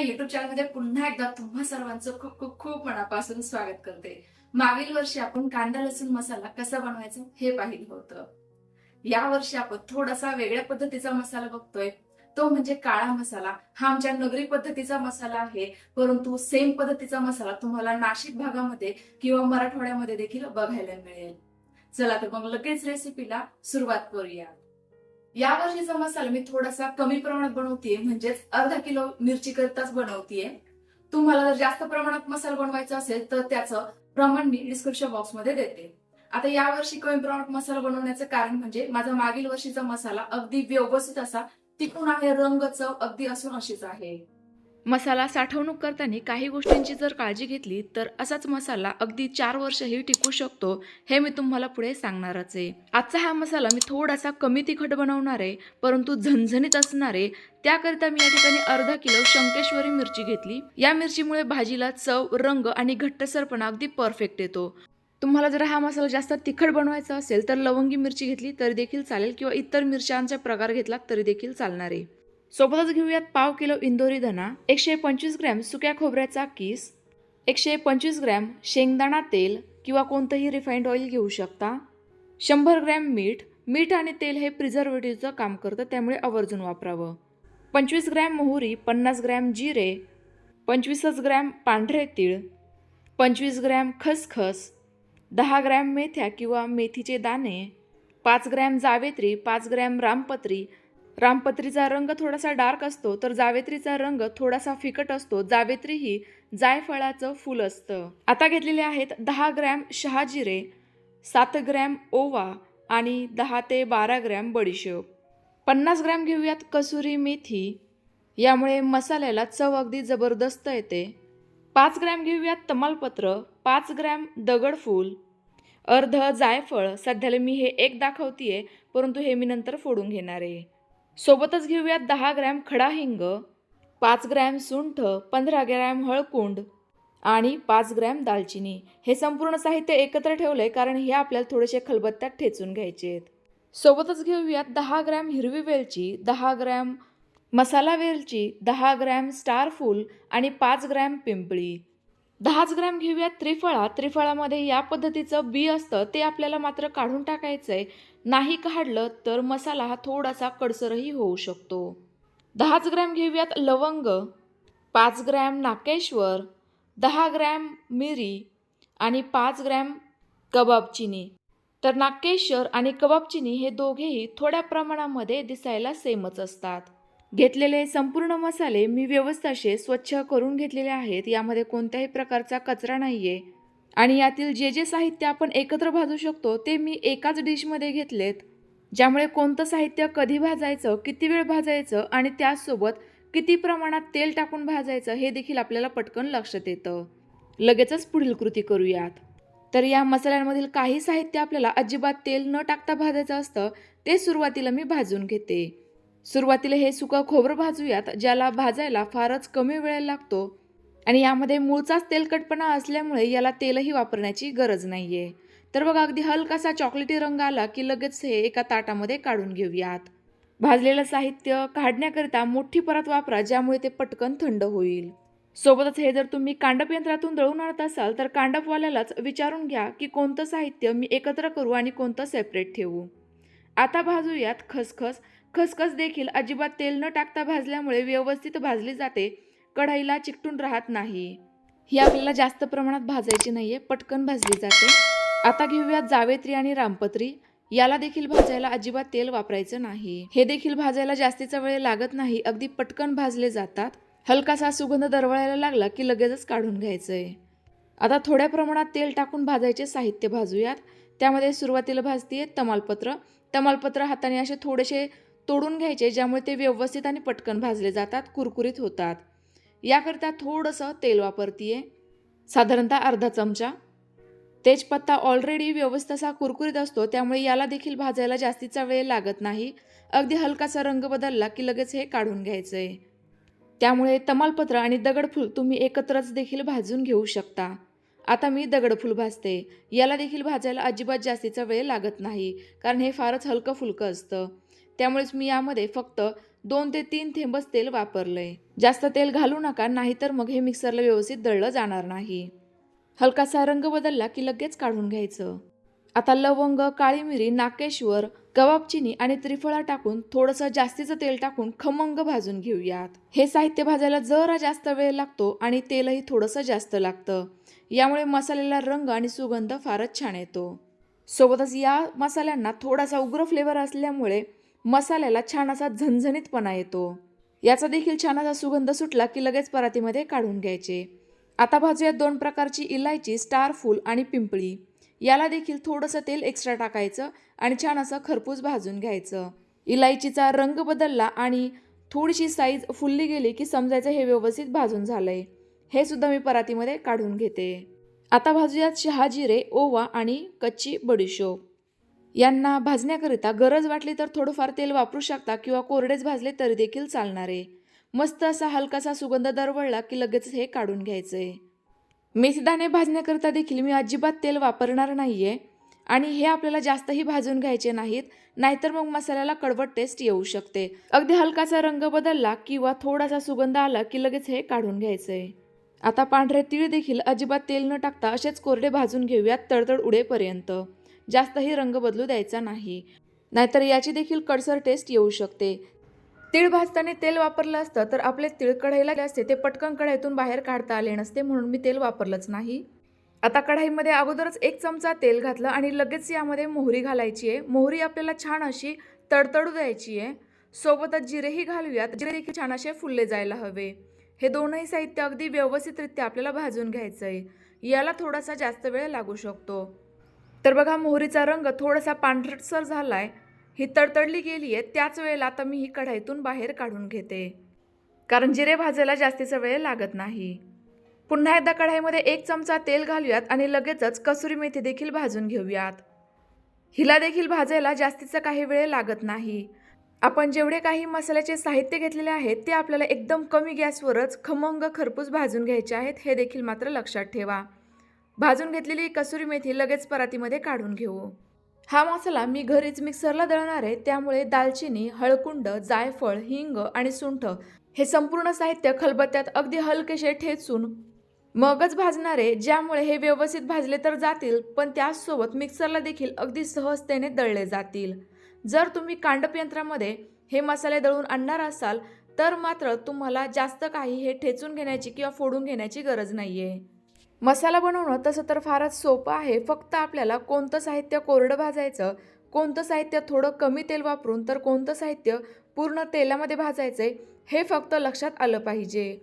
तेजश्री खाद्यप्रेमी या युट्यूब चॅनलमध्ये पुन्हा एकदा तुम्हा सर्वांचं खूप खूप खूप मनापासून स्वागत करते. मागील वर्षी आपण कांदा लसूण मसाला कसा बनवायचा हे पाहिलं होतं. या वर्षी आपण थोडासा वेगळ्या पद्धतीचा मसाला बघतोय. तो म्हणजे काळा मसाला. हा आमच्या नगरी पद्धतीचा मसाला आहे. परंतु सेम पद्धतीचा मसाला तुम्हाला नाशिक भागामध्ये किंवा मराठवाड्यामध्ये देखील बघायला मिळेल. चला तर मग लगेच रेसिपीला सुरुवात करूया. या वर्षीचा मसाला मी थोडासा कमी प्रमाणात बनवतीये म्हणजेच अर्धा किलो मिरची करताच बनवतीये. तुम्हाला जर जास्त प्रमाणात मसाला बनवायचा असेल तर त्याचं प्रमाण मी डिस्क्रिप्शन बॉक्समध्ये देते. आता या वर्षी कमी प्रमाणात मसाला बनवण्याचं कारण म्हणजे माझा मागील वर्षीचा मसाला अगदी व्यवस्थित असा टिकून आहे रंग चव अगदी असून अशीच आहे. मसाला साठवणूक करताना काही गोष्टींची जर काळजी घेतली तर असाच मसाला अगदी चार वर्षही टिकू शकतो हे मी तुम्हाला पुढे सांगणारच आहे. आजचा हा मसाला मी थोडासा कमी तिखट बनवणार आहे परंतु झणझणीत असणार आहे. त्याकरिता मी या ठिकाणी अर्धा किलो शंकेश्वरी मिरची घेतली. या मिरचीमुळे भाजीला चव रंग आणि घट्टसरपणा अगदी परफेक्ट येतो. तुम्हाला जर हा मसाला जास्त तिखट बनवायचा असेल तर लवंगी मिरची घेतली तरी देखील चालेल किंवा इतर मिरच्यांचा प्रकार घेतला तरी देखील चालणार आहे. सोबतच घेऊयात पाव किलो इंदोरी धना एकशे पंचवीस ग्रॅम सुक्या खोबऱ्याचा किस एकशे पंचवीस ग्रॅम शेंगदाणा तेल किंवा कोणतंही रिफाईंड ऑइल घेऊ शकता. शंभर ग्रॅम मीठ मीठ आणि तेल हे प्रिझर्वेटिव्हचं काम करतं त्यामुळे आवर्जून वापरावं. पंचवीस ग्रॅम मोहरी पन्नास ग्रॅम जिरे पंचवीसच ग्रॅम पांढरे तीळ पंचवीस ग्रॅम खसखस दहा ग्रॅम मेथ्या किंवा मेथीचे दाणे पाच ग्रॅम जावेत्री पाच ग्रॅम रामपत्री रामपत्रीचा रंग थोडासा डार्क असतो तर जावेत्रीचा रंग थोडासा फिकट असतो. जावेत्री ही जायफळाचं फूल असतं. आता घेतलेले आहेत दहा ग्रॅम शहाजिरे सात ग्रॅम ओवा आणि दहा ते बारा ग्रॅम बडीशेप. पन्नास ग्रॅम घेऊयात कसुरी मेथी. यामुळे मसाल्याला चव अगदी जबरदस्त येते. पाच ग्रॅम घेऊयात तमालपत्र पाच ग्रॅम दगडफूल अर्ध जायफळ सध्याला मी हे एक दाखवतीये परंतु हे मी नंतर फोडून घेणार आहे. सोबतच घेऊयात दहा ग्रॅम खडा हिंग पाच ग्रॅम सुंठ पंधरा ग्रॅम हळकुंड आणि पाच ग्रॅम दालचिनी. हे संपूर्ण साहित्य एकत्र ठेवलं आहे कारण हे आपल्याला थोडेसे खलबत्त्यात ठेचून घ्यायचे आहेत. सोबतच घेऊयात दहा ग्रॅम हिरवी वेलची दहा ग्रॅम मसाला वेलची दहा ग्रॅम स्टार फूल आणि पाच ग्रॅम पिंपळी. दहाच ग्रॅम घेऊया त्रिफळा. त्रिफळामध्ये या पद्धतीचं बी असतं ते आपल्याला मात्र काढून टाकायचं आहे नाही काढलं तर मसाला हा थोडासा कडसरही होऊ शकतो. दहाच ग्रॅम घेऊयात लवंग पाच ग्रॅम नाकेश्वर दहा ग्रॅम मिरी आणि पाच ग्रॅम कबाब चिनी. तर नाकेश्वर आणि कबाब चिनी हे दोघेही थोड्या प्रमाणामध्ये दिसायला सेमच असतात. घेतलेले संपूर्ण मसाले मी व्यवस्थित स्वच्छ करून घेतलेले आहेत. यामध्ये कोणत्याही प्रकारचा कचरा नाही आहे आणि यातील जे जे साहित्य आपण एकत्र भाजू शकतो ते मी एकाच डिशमध्ये घेतलेत. ज्यामुळे कोणतं साहित्य कधी भाजायचं किती वेळ भाजायचं आणि त्याचसोबत किती प्रमाणात तेल टाकून भाजायचं हे देखील आपल्याला पटकन लक्षात येतं. लगेचच पुढील कृती करूयात. तर या मसाल्यांमधील काही साहित्य आपल्याला अजिबात तेल न टाकता भाजायचं असतं ते सुरुवातीला मी भाजून घेते. सुरुवातीला हे सुकं खोबरं भाजूयात ज्याला भाजायला फारच कमी वेळ लागतो. आणि यामध्ये मूळचाच तेलकटपणा असल्यामुळे याला तेलही वापरण्याची गरज नाही आहे तर बघा अगदी हलकासा चॉकलेटी रंग आला की लगेच हे एका ताटामध्ये काढून घेऊयात. भाजलेलं साहित्य काढण्याकरिता मोठी परत वापरा ज्यामुळे ते पटकन थंड होईल. सोबतच हे जर तुम्ही कांडप यंत्रातून दळून आणत असाल तर कांडपवाल्यालाच विचारून घ्या की कोणतं साहित्य मी एकत्र करू आणि कोणतं सेपरेट ठेवू. आता भाजूयात खसखस खसखस देखील अजिबात तेल न टाकता भाजल्यामुळे व्यवस्थित भाजली जाते कढईला चिकटून राहत नाही. ही आपल्याला जास्त प्रमाणात भाजायची नाही आहे पटकन भाजली जाते. आता घेऊयात जावेत्री आणि रामपत्री. याला देखील भाजायला अजिबात तेल वापरायचं नाही. हे देखील भाजायला जास्तीचा वेळ लागत नाही अगदी पटकन भाजले जातात. हलकासा सुगंध दरवळायला लागला की लगेचच काढून घ्यायचंय. आता थोड्या प्रमाणात तेल टाकून भाजायचे साहित्य भाजूयात. त्यामध्ये सुरुवातीला भाजतीये तमालपत्र. तमालपत्र हाताने असे थोडेसे तोडून घ्यायचे ज्यामुळे ते व्यवस्थित आणि पटकन भाजले जातात कुरकुरीत होतात. याकरिता थोडंसं तेल वापरतीये. साधारणतः अर्धा चमचा. तेजपत्ता ऑलरेडी व्यवस्थित असा कुरकुरीत असतो त्यामुळे याला देखील भाजायला जास्तीचा वेळ लागत नाही. अगदी हलकासा रंग बदलला की लगेच हे काढून घ्यायचं. आहे त्यामुळे तमालपत्र आणि दगडफूल तुम्ही एकत्रच देखील भाजून घेऊ शकता. आता मी दगडफूल भाजते. याला देखील भाजायला अजिबात जास्तीचा वेळ लागत नाही कारण हे फारच हलकं फुलकं असतं. त्यामुळेच मी यामध्ये फक्त दोन ते तीन थेंबच तेल वापरलंय. जास्त तेल घालू नका नाहीतर मग हे मिक्सरला व्यवस्थित दळलं जाणार नाही. हलकासा रंग बदलला की लगेच काढून घ्यायचं. आता लवंग काळी मिरी नाकेश्वर कबाब चिनी आणि त्रिफळा टाकून थोडंसं जास्तीचं तेल टाकून खमंग भाजून घेऊयात. हे साहित्य भाजायला जरा जास्त वेळ लागतो आणि तेलही थोडंसं जास्त लागतं. यामुळे मसाल्याला रंग आणि सुगंध फारच छान येतो. सोबतच या मसाल्यांना थोडासा उग्र फ्लेवर असल्यामुळे मसाल्याला छान असा झणझणीतपणा येतो. याचा देखील छान असा सुगंध सुटला की लगेच परातीमध्ये काढून घ्यायचे. आता भाजूयात दोन प्रकारची इलायची स्टार फूल आणि पिंपळी. याला देखील थोडंसं तेल एक्स्ट्रा टाकायचं आणि छान असं खरपूस भाजून घ्यायचं. इलायचीचा रंग बदलला आणि थोडीशी साईज फुलली गेली की समजायचं हे व्यवस्थित भाजून झालंय. हे सुद्धा मी परातीमध्ये काढून घेते. आता भाजूयात शहाजिरे ओवा आणि कच्ची बडीशोप. यांना भाजण्याकरिता गरज वाटली तर थोडंफार तेल वापरू शकता किंवा कोरडेच भाजले तरी देखील चालणार. आहे मस्त असा हलकासा सुगंध दरवळला की लगेच हे काढून घ्यायचंय मेथीदाणे भाजण्याकरिता देखील मी अजिबात तेल वापरणार नाही आहे आणि हे आपल्याला जास्तही भाजून घ्यायचे नाहीत नाहीतर मग मसाल्याला कडवट टेस्ट येऊ शकते. अगदी हलकासा रंग बदलला किंवा थोडासा सुगंध आला की लगेच हे काढून घ्यायचंय आता पांढरे तीळ देखील अजिबात तेल न टाकता असेच कोरडे भाजून घेऊयात तडतड उडेपर्यंत. जास्तही रंग बदलू द्यायचा नाही. नाहीतर याची देखील कडसर टेस्ट येऊ शकते. तीळ भाजताना तेल वापरलं असतं तर आपले तीळ कढईला असते ते पटकन कढईतून बाहेर काढता आले नसते म्हणून मी तेल वापरलंच नाही. आता कढाईमध्ये अगोदरच एक चमचा तेल घातलं आणि लगेच यामध्ये मोहरी घालायची आहे. मोहरी आपल्याला छान अशी तडतडू द्यायची आहे. सोबतच जिरेही घालूयात जिरे देखील छान असे फुलले जायला हवे. हे दोनही साहित्य अगदी व्यवस्थितरित्या आपल्याला भाजून घ्यायचं आहे याला थोडासा जास्त वेळ लागू शकतो. तर बघा मोहरीचा रंग थोडासा पांढरटसर झालाय. ही तडतडली गेली आहे त्याच वेळेला आता मी ही कढाईतून बाहेर काढून घेते. कारण जिरे भाजायला जास्तीचा वेळ लागत नाही. पुन्हा एकदा कढाईमध्ये एक चमचा तेल घालूयात आणि लगेचच कसुरी मेथी देखील भाजून घेऊयात. हिला देखील भाजायला जास्तीचा काही वेळ लागत नाही. आपण जेवढे काही मसाल्याचे साहित्य घेतलेले आहेत ते आपल्याला एकदम कमी गॅसवरच खमंग खरपूस भाजून घ्यायचे आहेत हे देखील मात्र लक्षात ठेवा. भाजून घेतलेली कसुरी मेथी लगेच परातीमध्ये काढून घेऊ. हा मसाला मी घरीच मिक्सरला दळणार आहे त्यामुळे दालचिनी हळकुंड जायफळ हिंग आणि सुंठ हे संपूर्ण साहित्य खलबत्त्यात अगदी हलकेसे ठेचून मगच भाजणारे ज्यामुळे हे व्यवस्थित भाजले तर जातील पण त्याचसोबत मिक्सरला देखील अगदी सहजतेने दळले जातील. जर तुम्ही कांडप यंत्रामध्ये हे मसाले दळून आणणार असाल तर मात्र तुम्हाला जास्त काही हे ठेचून घेण्याची किंवा फोडून घेण्याची गरज नाही आहे मसाला बनवणं तसं तर फारच सोपं आहे. फक्त आपल्याला कोणतं साहित्य कोरडं भाजायचं कोणतं साहित्य थोडं कमी तेल वापरून तर कोणतं साहित्य पूर्ण तेलामध्ये भाजायचं आहे हे फक्त लक्षात आलं पाहिजे.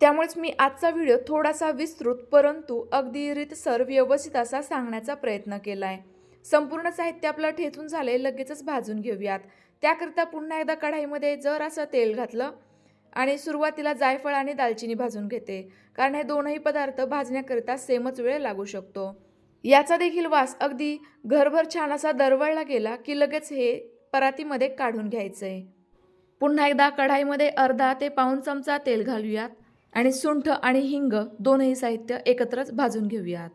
त्यामुळेच मी आजचा व्हिडिओ थोडासा विस्तृत परंतु अगदी रीतसर व्यवस्थित असा सांगण्याचा प्रयत्न केला आहे संपूर्ण साहित्य आपलं ठेचून झाले लगेचच भाजून घेऊयात. त्याकरिता पुन्हा एकदा कढाईमध्ये जर असं तेल घातलं. आणि सुरुवातीला जायफळ आणि दालचिनी भाजून घेते. कारण हे दोनही पदार्थ भाजण्याकरिता सेमच वेळ लागू शकतो. याचा देखील वास अगदी घरभर छान असा दरवळला गेला की लगेच हे परातीमध्ये काढून घ्यायचंय पुन्हा एकदा कढाईमध्ये अर्धा ते पाऊण चमचा तेल घालूयात आणि सुंठ आणि हिंग दोनही साहित्य एकत्रच भाजून घेऊयात.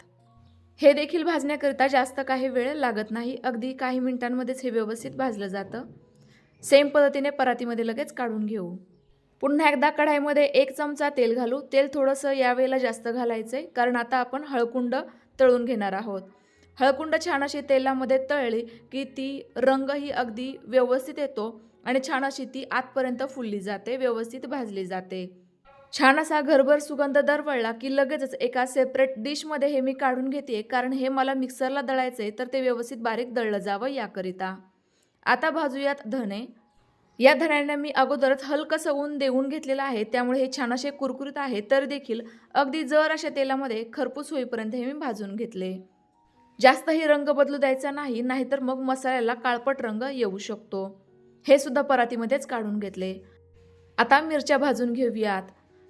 हे देखील भाजण्याकरिता जास्त काही वेळ लागत नाही. अगदी काही मिनिटांमध्येच हे व्यवस्थित भाजलं जातं. सेम पद्धतीने परातीमध्ये लगेच काढून घेऊ. पुन्हा एकदा कढाईमध्ये एक चमचा तेल घालू. तेल थोडंसं यावेळेला जास्त घालायचं आहे कारण आता आपण हळकुंड तळून घेणार आहोत. हळकुंड छान अशी तेलामध्ये तळली की ती रंगही अगदी व्यवस्थित येतो आणि छान अशी ती आतपर्यंत फुलली जाते व्यवस्थित भाजली जाते. छान असा घरभर सुगंध दरवळला की लगेचच एका सेपरेट डिशमध्ये हे मी काढून घेते कारण हे मला मिक्सरला दळायचं आहे तर ते व्यवस्थित बारीक दळलं जावं याकरिता. आता भाजूयात धने या धण्यांना मी अगोदरच हलकं ऊन देऊन घेतलेलं आहे. त्यामुळे हे छान असे कुरकुरीत आहे. तर देखील अगदी जर अशा तेलामध्ये खरपूस होईपर्यंत हे मी भाजून घेतले. जास्तही रंग बदलू द्यायचा नाही नाहीतर मग मसाल्याला काळपट रंग येऊ शकतो. हे सुद्धा परातीमध्येच काढून घेतले. आता मिरच्या भाजून घेऊयात.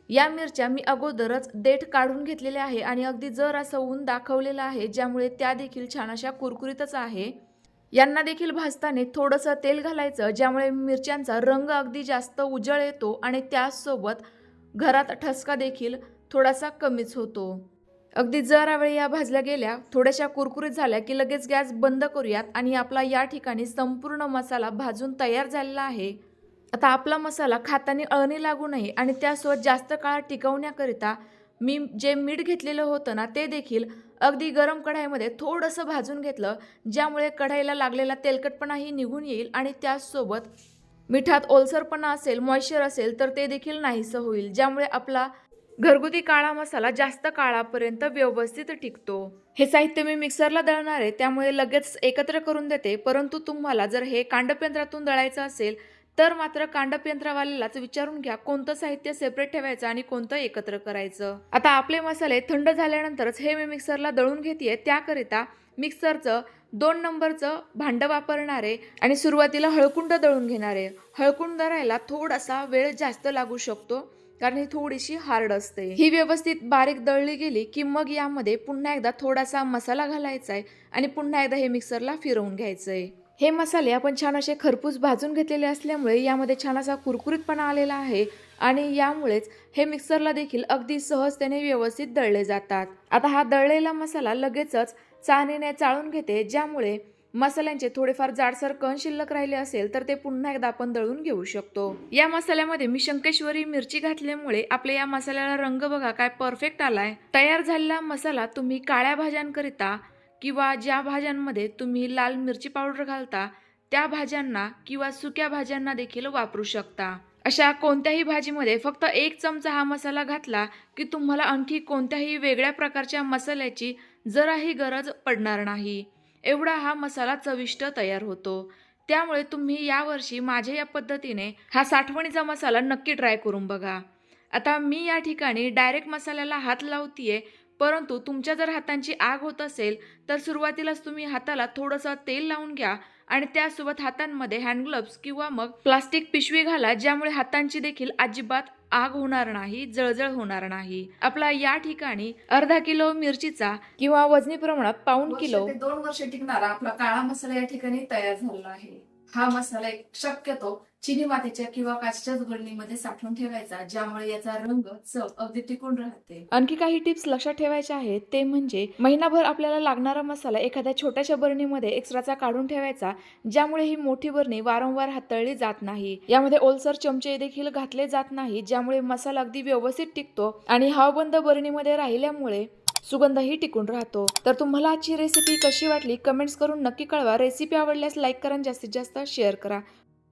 या मिरच्या मी अगोदरच देठ काढून घेतलेल्या आहे आणि अगदी जर असं ऊन दाखवलेलं आहे ज्यामुळे त्या देखील छान अशा कुरकुरीतच आहे. यांना देखील भाजताना थोडंसं तेल घालायचं ज्यामुळे मिरच्यांचा रंग अगदी जास्त उजळ येतो आणि त्याचसोबत घरात ठसका देखील थोडासा कमीच होतो. अगदी जरा वेळ या भाजल्या गेल्या थोड्याशा कुरकुरीत झाल्या की लगेच गॅस बंद करूयात आणि आपला या ठिकाणी संपूर्ण मसाला भाजून तयार झालेला आहे. आता आपला मसाला खाताने अळणी लागू नये आणि त्यासोबत जास्त काळ टिकवण्याकरिता मी जे मीठ घेतलेलं होतं ना ते देखील अगदी गरम कढाईमध्ये थोडंसं भाजून घेतलं ज्यामुळे कढाईला लागलेला तेलकटपणाही निघून येईल आणि त्याचसोबत मिठात ओलसरपणा असेल मॉइश्चर असेल तर ते देखील नाहीसं होईल ज्यामुळे आपला घरगुती काळा मसाला जास्त काळापर्यंत व्यवस्थित टिकतो. हे साहित्य मी मिक्सरला दळणार आहे त्यामुळे लगेच एकत्र करून देते परंतु तुम्हाला जर हे कांडपेंद्रातून दळायचं असेल तर मात्र कांडपयंत्रावाल्यालाच विचारून घ्या कोणतं साहित्य सेपरेट ठेवायचं आणि कोणतं एकत्र करायचं. आता आपले मसाले थंड झाल्यानंतरच हे मी मिक्सरला दळून घेते त्याकरिता मिक्सरचं दोन नंबरचं भांडं वापरणारे आणि सुरुवातीला हळकुंड दळून घेणारे. हळकुंड दळायला थोडासा वेळ जास्त लागू शकतो कारण ही थोडीशी हार्ड असते. ही व्यवस्थित बारीक दळली गेली की मग यामध्ये पुन्हा एकदा थोडासा मसाला घालायचा आहे आणि पुन्हा एकदा हे मिक्सरला फिरवून घ्यायचं आहे हे मसाले आपण छान असे खरपूस भाजून घेतलेले असल्यामुळे यामध्ये छान असा कुरकुरीतपणा आलेला आहे आणि यामुळेच हे मिक्सरला देखील अगदी सहजतेने व्यवस्थित दळले जातात. आता हा दळलेला मसाला लगेचच चाणीने चाळून घेते ज्यामुळे मसाल्यांचे थोडेफार जाडसर कण शिल्लक राहिले असेल तर ते पुन्हा एकदा आपण दळून घेऊ शकतो. या मसाल्यामध्ये मी शंकेश्वरी मिरची घातल्यामुळे आपल्या या मसाल्याला रंग बघा काय परफेक्ट आलाय. तयार झालेला मसाला तुम्ही काळ्या भाज्यांकरिता किंवा ज्या भाज्यांमध्ये तुम्ही लाल मिरची पावडर घालता त्या भाज्यांना किंवा सुक्या भाज्यांना देखील वापरू शकता. अशा कोणत्याही भाजीमध्ये फक्त एक चमचा हा मसाला घातला की तुम्हाला आणखी कोणत्याही वेगळ्या प्रकारच्या मसाल्याची जराही गरज पडणार नाही. एवढा हा मसाला चविष्ट तयार होतो. त्यामुळे तुम्ही यावर्षी माझ्या या पद्धतीने हा साठवणीचा मसाला नक्की ट्राय करून बघा. आता मी या ठिकाणी डायरेक्ट मसाल्याला हात लावतीये परंतु तुमच्या जर हातांची आग होत असेल तर सुरुवातीलाच तुम्ही हाताला थोडंसं तेल लावून घ्या आणि त्यासोबत हातांमध्ये हँड ग्लोव्स किंवा मग प्लास्टिक पिशवी घाला ज्यामुळे हातांची देखील अजिबात आग होणार नाही जळजळ होणार नाही. आपला या ठिकाणी अर्धा किलो मिरचीचा किंवा वजनी प्रमाणात वर्ष किलो दोन वर्ष टिकणारा आपला काळा मसाला या ठिकाणी तयार झालेला आहे. हा मसाला एक शक्यतो चिनी मातीच्या किंवा काचच्याच बरणीमध्ये साठवून ठेवायचा ज्यामुळे याचा रंग चव अगदी टिकून राहते. आणखी काही टिप्स लक्षात ठेवायच्या आहेत ते म्हणजे महिनाभर आपल्याला लागणारा मसाला एखाद्या छोट्याशा बरणीमध्ये एक्स्ट्राचा काढून ठेवायचा ज्यामुळे ही मोठी बरणी वारंवार हाताळली जात नाही. यामध्ये ओलसर चमचे देखील घातले जात नाही ज्यामुळे मसाला अगदी व्यवस्थित टिकतो आणि हवाबंद बरणीमध्ये राहिल्यामुळे सुगंधही टिकून राहतो. तर तुम्हाला आजची रेसिपी कशी वाटली? कमेंट्स करून नक्की कळवा. रेसिपी आवडल्यास लाईक करा जास्तीत जास्त शेअर करा.